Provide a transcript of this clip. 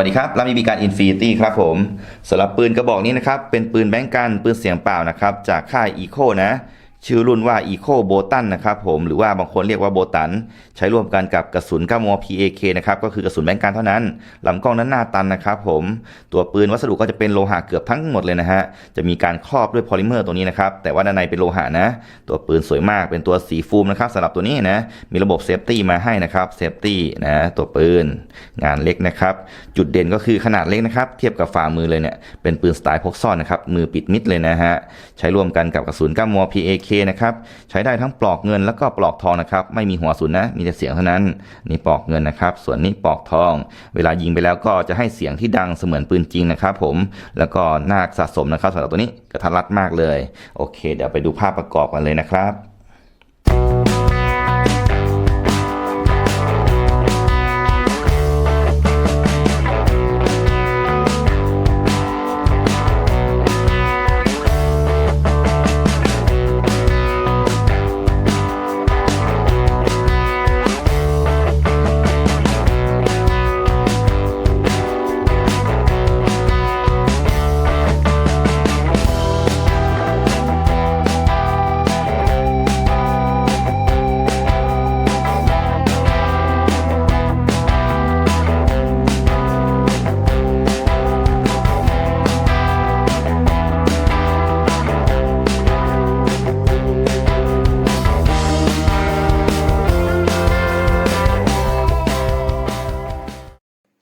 วัสดีครับเรามีบีการอินฟินิตี้ครับผมสำหรับปืนกระบอกนี้นะครับ เป็นปืนแบงก์กันปืนเสียงเปล่านะครับ จากค่ายอีโคนะ ชื่อรุ่นว่า Eco b o t a n นะครับผมหรือว่าบางคนเรียกว่าโบตัน ใช้ร่วมกันกับกระสุน 9มม PAK นะครับก็คือกระสุนแบงก์กันเท่านั้นลำกล้องนั้นหน้าตันนะครับผมตัวปืนวัสดุก็จะเป็นโลหะเกือบทั้งหมดเลยนะฮะจะมีการครอบด้วยพอลิเมอร์ตัวนี้นะครับแต่ว่าด้านในเป็นโลหะนะ ตัวปืนสวยมากเป็นตัวสีฟูมนะครับสำหรับตัวนี้นะมีระบบเซฟตี้มาให้นะครับเซฟตี้นะตัวปืนงานเล็กนะครับจุดเด่นก็คือขนาดเล็กนะครับเทียบกับฝ่ามือเลยเนี่ยเป็นปืนสไตล์พกซ่อนนะครับมือปิดมิดเลยนะฮะใช้ร่วมกันกับกระสุน9มม PAK นะครับ ใช้ได้ทั้งปลอกเงินแล้วก็ปลอกทองนะครับ ไม่มีหัวสุนนะ มีแต่เสียงเท่านั้น นี่ปลอกเงินนะครับ ส่วนนี้ปลอกทอง เวลายิงไปแล้วก็จะให้เสียงที่ดังเสมือนปืนจริงนะครับผม แล้วก็นาคสะสมนะครับสำหรับตัวนี้กระทัดรัดมากเลย โอเค เดี๋ยวไปดูภาพประกอบกันเลยนะครับ